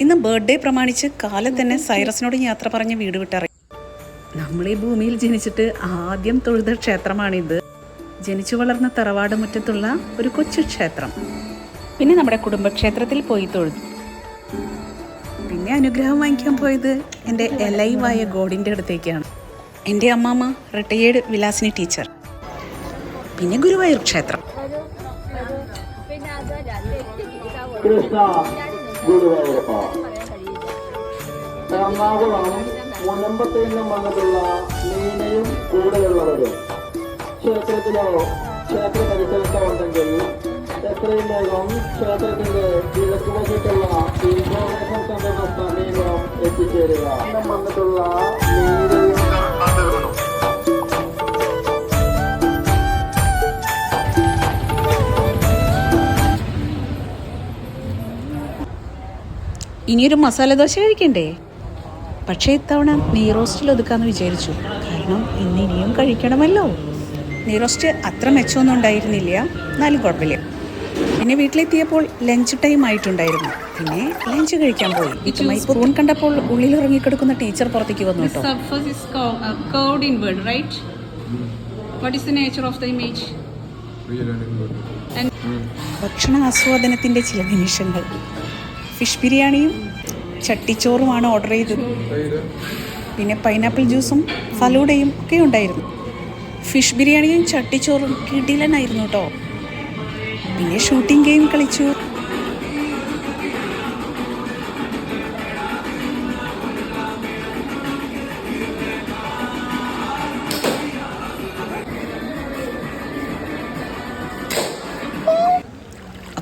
ഇന്ന് ബർത്ത്ഡേ പ്രമാണിച്ച് കാലം തന്നെ സൈറസിനോട് യാത്ര പറഞ്ഞ് വീട് വിട്ടറി. നമ്മൾ ഈ ഭൂമിയിൽ ജനിച്ചിട്ട് ആദ്യം തൊഴുത ക്ഷേത്രമാണിത്. ജനിച്ചു വളർന്ന തറവാട് മുറ്റത്തുള്ള ഒരു കൊച്ചു ക്ഷേത്രം. പിന്നെ നമ്മുടെ കുടുംബക്ഷേത്രത്തിൽ പോയി തൊഴുതു. പിന്നെ അനുഗ്രഹം വാങ്ങിക്കാൻ പോയത് എന്റെ എലൈവായ ഗോഡിന്റെ അടുത്തേക്കാണ്. എന്റെ അമ്മാമ്മ റിട്ടയേർഡ് വിലാസിനി ടീച്ചർ. പിന്നെ ഗുരുവായൂർ ക്ഷേത്രം. കൃഷ്ണ. ഗുരുവായൂരപ്പ. എറണാകുളം മുനമ്പത്തിൽ നിന്നും വന്നിട്ടുള്ള മീനയും കൂടെയുള്ളവരും. ക്ഷേത്രത്തിലോ ക്ഷേത്ര പരിസരത്തോ ഉണ്ടെങ്കിൽ എത്രയും വേഗം ക്ഷേത്രത്തിന്റെ വശത്തുള്ള ഇൻഫോർമേഷൻ സെന്ററിന്റെ സമീപം എത്തിച്ചേരുക. വന്നിട്ടുള്ള മീനയും ഇനിയൊരു മസാല ദോശ കഴിക്കണ്ടേ? പക്ഷേ ഇത്തവണ നെയ് റോസ്റ്റിൽ ഒതുക്കാന്ന് വിചാരിച്ചു. കാരണം ഇന്ന് ഇനിയും കഴിക്കണമല്ലോ. നെയ് റോസ്റ്റ് അത്ര മെച്ചമൊന്നും ഉണ്ടായിരുന്നില്ല. എന്നാലും കുഴപ്പമില്ല. പിന്നെ വീട്ടിലെത്തിയപ്പോൾ ലഞ്ച് ടൈം ആയിട്ടുണ്ടായിരുന്നു. പിന്നെ ലഞ്ച് കഴിക്കാൻ പോയി. ഇതുമായി സ്പൂൺ കണ്ടപ്പോൾ ഉള്ളിൽ ഇറങ്ങിക്കിടക്കുന്ന ടീച്ചർ പുറത്തേക്ക് വന്നു കേട്ടോ. Uh, curved inward, right? What is the nature of the image? And ഭക്ഷണ ആസ്വാദനത്തിന്റെ ചില നിമിഷങ്ങൾ. ഫിഷ് ബിരിയാണിയും ചട്ടിച്ചോറുമാണ് ഓർഡർ ചെയ്തത്. പിന്നെ പൈനാപ്പിൾ ജ്യൂസും ഫലൂഡയും ഒക്കെ ഉണ്ടായിരുന്നു. ഫിഷ് ബിരിയാണിയും ചട്ടിച്ചോറും കിടിലനായിരുന്നു കേട്ടോ പിന്നെ ഷൂട്ടിംഗ് ഗെയിം കളിച്ചു.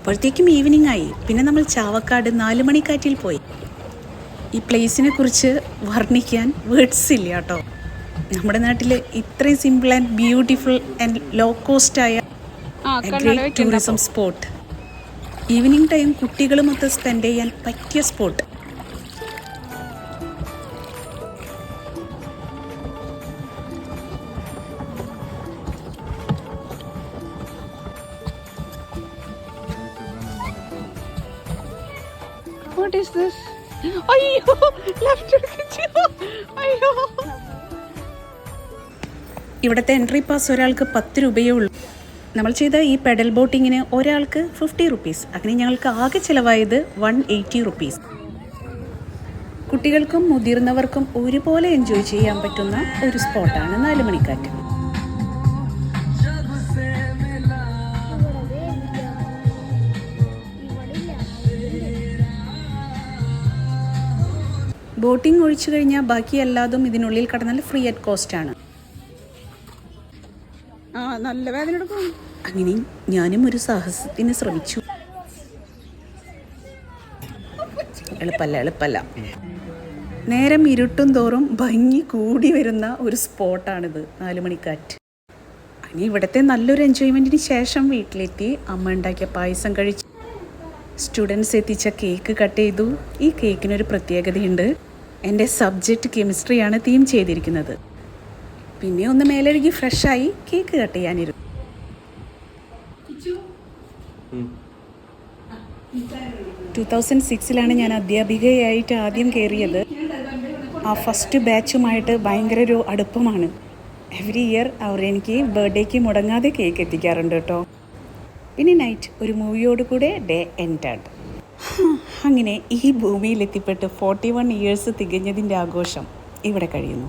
അപ്പോഴത്തേക്കും ഈവനിങ് ആയി. പിന്നെ നമ്മൾ ചാവക്കാട് നാല് മണിക്കാറ്റിൽ പോയി. ഈ പ്ലേസിനെ കുറിച്ച് വർണിക്കാൻ വേർഡ്സ് ഇല്ല കേട്ടോ. നമ്മുടെ നാട്ടിൽ ഇത്രയും simple and beautiful and low cost ആയ ടൂറിസം സ്പോട്ട് ഈവനിങ് ടൈം കുട്ടികളുമൊത്ത് സ്പെൻഡ് ചെയ്യാൻ പറ്റിയ സ്പോട്ട് What is this? അയ്യോ ലെഫ്റ്റ് അയ്യോ. ഇവിടുത്തെ എൻട്രി പാസ് ഒരാൾക്ക് പത്ത് രൂപയേ ഉള്ളൂ. നമ്മൾ ചെയ്ത ഈ പെഡൽ ബോട്ടിങ്ങിന് ഒരാൾക്ക് ഫിഫ്റ്റി റുപ്പീസ് അങ്ങനെ ഞങ്ങൾക്ക് ആകെ ചിലവായത് വൺ എയ്റ്റി റുപ്പീസ് കുട്ടികൾക്കും മുതിർന്നവർക്കും ഒരുപോലെ എൻജോയ് ചെയ്യാൻ പറ്റുന്ന ഒരു സ്പോട്ടാണ് നാലുമണിക്കാറ്റ്. ബോട്ടിംഗ് ഒഴിച്ചു കഴിഞ്ഞാൽ ബാക്കി എല്ലാതും ഇതിനുള്ളിൽ കടന്നാൽ ഫ്രീ അറ്റ് കോസ്റ്റ് ആണ്. ആ നല്ല വേദന എടുക്കും. അങ്ങനെ ഞാനും ഒരു സാഹസത്തിന് ശ്രമിച്ചു. എളുപ്പല്ല എളുപ്പല്ല. നേരം ഇരുട്ടും തോറും ഭംഗി കൂടി വരുന്ന ഒരു സ്പോട്ടാണിത് നാലുമണിക്കാറ്റ് ഇനി ഇവിടുത്തെ നല്ലൊരു എൻജോയ്മെന്റിന് ശേഷം വീട്ടിലെത്തി അമ്മ ഉണ്ടാക്കിയ പായസം കഴിച്ചു. സ്റ്റുഡൻസ് എത്തിച്ച കേക്ക് കട്ട് ചെയ്തു. ഈ കേക്കിനൊരു പ്രത്യേകതയുണ്ട്. എന്റെ സബ്ജക്റ്റ് കെമിസ്ട്രിയാണ് തീം ചെയ്തിരിക്കുന്നത്. പിന്നെ ഒന്ന് മേലഴുകി ഫ്രഷായി കേക്ക് കട്ട് ചെയ്യാനിരുന്നു. ടു തൗസൻഡ് സിക്സിലാണ് ഞാൻ അധ്യാപികയായിട്ട് ആദ്യം കയറിയത്. ആ ഫസ്റ്റ് ബാച്ചുമായിട്ട് ഭയങ്കര ഒരു അടുപ്പമാണ്. എവറി ഇയർ അവർ എനിക്ക് ബർത്ത്ഡേക്ക് മുടങ്ങാതെ കേക്ക് എത്തിക്കാറുണ്ട് കേട്ടോ. പിന്നെ നൈറ്റ് ഒരു മൂവിയോട് കൂടെ ഡേ എൻഡാഡ് അങ്ങനെ ഈ ഭൂമിയിൽ എത്തിപ്പെട്ട് ഫോർട്ടി വൺ ഇയേഴ്സ് തികഞ്ഞതിന്റെ ആഘോഷം ഇവിടെ കഴിയുന്നു.